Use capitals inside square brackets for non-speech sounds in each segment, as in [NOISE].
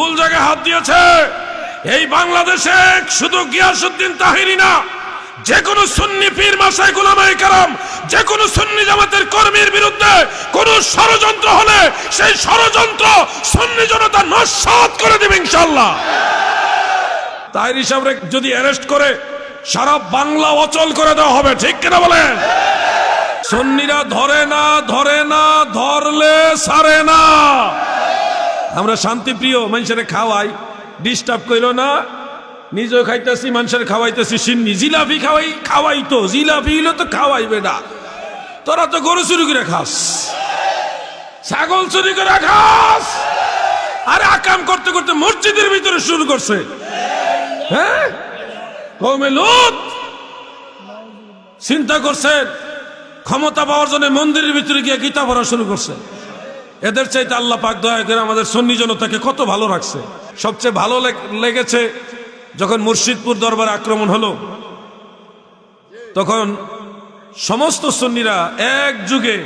ভুল জায়গায় হাত দিয়েছে। এই বাংলাদেশে শুধু গিয়াসুদ্দিন তাহিরি না, যে কোনো সুন্নি পীর মাসায় গোলামাই কারাম, যে কোনো সুন্নি জামাতের কর্মীর বিরুদ্ধে কোন ষড়যন্ত্র হলে সেই ষড়যন্ত্র সুন্নি জনতা নস্বাত করে দেবে ইনশাল্লাহ তাহিরি সাহেবরে যদি অ্যারেস্ট করে, সারা বাংলা অচল করে দেওয়া হবে, ঠিক কিনা বলেন? সন্নিরা ধরে না ধরে না, ধরলে সারে না। আমরা শান্তিপ্রিয় মানুষের খাওয়াই ডিস্টার্ব কইল না। নিজেও খাইতেছি, মানুষের খাওয়াইতেছি, সিন্নি জিলাপি খাওয়াই খাওয়াই তো, জিলাপি হইলে তো খাওয়াই বেটা। তোরা তো গরু চুরি করে খাস, ছাগল চুরি করে খাস, আর আকাম করতে করতে মসজিদের ভিতরে শুরু করছে। হ্যাঁ? কৌমে চিন্তা করছেন, ক্ষমতা পাওয়ার জন্য মন্দিরের ভিতরে গিয়ে গীতা পড়া শুরু করছে। এদের চাইতে আল্লাহ পাক দয়া করে আমাদের সন্নি জনতাকে কত ভালো রাখছে। সবচেয়ে ভালো লেগ- লেগেছে যখন মুর্শিদপুর দরবার আক্রমণ হলো, তখন সমস্ত সন্নিরা এক যুগে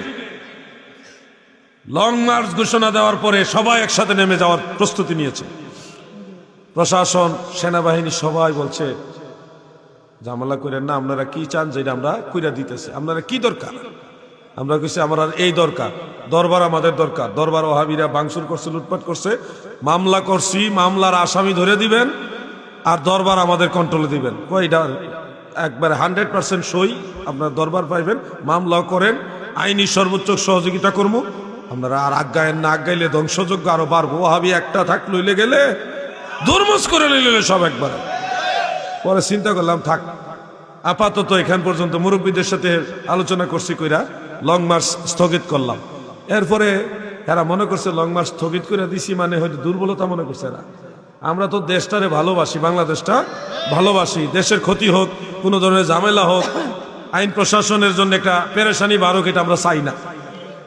লং মার্চ ঘোষণা দেওয়ার পরে সবাই একসাথে নেমে যাওয়ার প্রস্তুতি নিয়েছে। প্রশাসন, সেনাবাহিনী সবাই বলছে, ঝামেলা করেন না, আপনারা কি চান যেটা আমরা কইরা দিতেছে? আপনারা কি দরকার? আমরা কইছি, আমার আর এই দরকার। দরবার আমাদের দরকার। দরবার ওহাবিরা বাংসুর করছে, লুটপাট করছে। মামলা করছি, মামলার আসামি ধরে দিবেন আর দরবার আমাদের কন্ট্রোলে দিবেন। কইটা একবার হান্ড্রেড পার্সেন্ট সই। আপনার দরবার পাইবেন, মামলাও করেন, আইনি সর্বোচ্চ সহযোগিতা করব আপনারা আর আজ্ঞায়েন না আজ্ঞাইলে ধ্বংসযোগ্য আরও বাড়বো। ওহাবি একটা থাক লইলে গেলে দুর্মুজ করে লইলে সব একবারে। পরে চিন্তা করলাম, থাক, আপাতত এখান পর্যন্ত মুরব্বীদের সাথে আলোচনা করছি কইরা। লং মার্চ স্থগিত করলাম। এরপরে এরা মনে করছে লং মার্চ স্থগিত করে দিছি মানে হয়তো দুর্বলতা মনে করছে না আমরা তো দেশটারে ভালোবাসি, বাংলাদেশটা ভালোবাসি। দেশের ক্ষতি হোক, কোনো ধরনের ঝামেলা হোক, আইন প্রশাসনের জন্য একটা পেরেশানি বারোক এটা আমরা চাই না।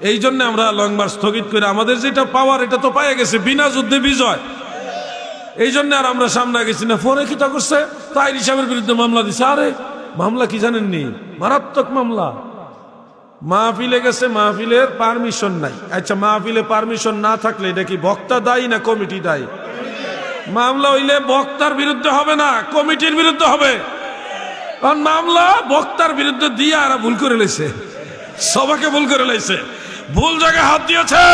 এই জন্য আমরা লং মার্চ স্থগিত করে আমাদের যেটা পাওয়ার, এটা তো পাইয়া গেছে বিনা যুদ্ধে বিজয়। এই জন্য আর আমরা সামনে গেছি না। ফোনে কি করছে তাই হিসাবের বিরুদ্ধে মামলা দিছে। আরে, মামলা কি জানেননি? মারাত্মক মামলা। মাহফিলে গেছে, মাহফিলের পারমিশন নাই। আচ্ছা মাহফিলে পারমিশন না থাকলে এটা কি বক্তা দায়ী না কমিটি দায়ী? মামলা হইলে বক্তার বিরুদ্ধে হবে না, কমিটির বিরুদ্ধে হবে। কারণ মামলা বক্তার বিরুদ্ধে দিয়ে আর ভুল করে লেছে সবাকে ভুল করে লেছে ভুল জায়গায় হাত দিয়েছে।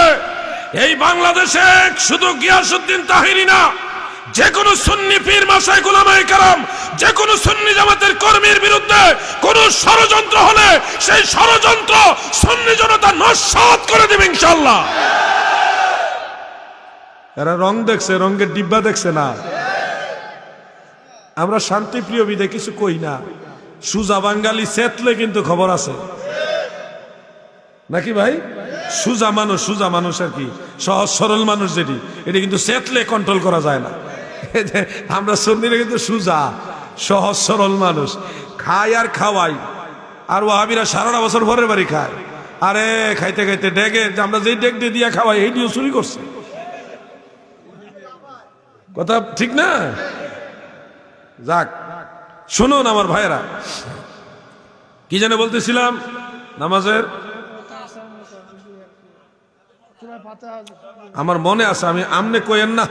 এই বাংলাদেশে শুধু গিয়াসুদ্দিন তাহিরি না যে কোনো সুন্নি পীর মাসায় গোলামাই কারাম যে কোনো সুন্নি জামাতের কর্মীর বিরুদ্ধে কোন ষড়যন্ত্র হলে সেই ষড়যন্ত্র সুন্নি জনতা নস্বাত করে দেবে ইনশাল্লাহ এরা রং দেখছে, রঙের ডিব্বা দেখছে না। আমরা শান্তিপ্রিয় বিদে কিছু কই না। সুজা বাঙ্গালি সেতলে কিন্তু খবর আছে। নাকি ভাই? সুজা মানুষ সুজা মানুষ আর কি। সহজ সরল মানুষ যেটি, এটি কিন্তু সেতলে কন্ট্রোল করা যায় না। [LAUGHS] আমরা সন্ধিরে কিন্তু সুজা, সহজ, সরল মানুষ। খাই আর খাওয়াই। আর ওহাবিরা সারাটা বছর ভরের বাড়ি খায়। আরে, খাইতে খাইতে ডেকে আমরা যেই ডেক দিয়ে দিয়া খাওয়াই, এই নিয়ে চুরি করছে। কথা ঠিক না? যাক, শুনুন আমার ভাইয়েরা। কি যেন বলতেছিলাম নামাজের? আমার মনে আছে, আমি আমনে কইেন না।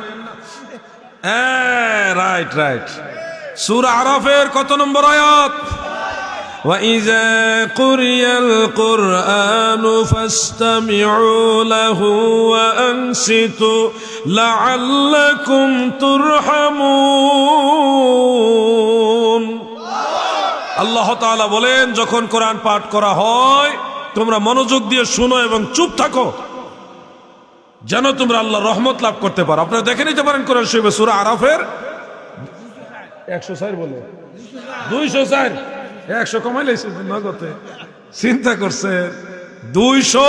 রাইট রাইট সুর আরফের কত নম্বর আয়াত وإذا قرئ القرآن فاستمعوا له وأنصتوا لعلكم ترحمون আল্লাহ তাআলা বলেন যখন কোরআন পাঠ করা হয় তোমরা মনোযোগ দিয়ে শুনো এবং চুপ থাকো যেন তোমরা আল্লাহ রহমত লাভ করতে পারো। আপনারা দেখে নিতে পারেন কোরআন শরীফে সুরা আরাফের একশো চার বলে। দুইশো চার একশো কমাই লাইছে নগদে। চিন্তা করছে দুইশো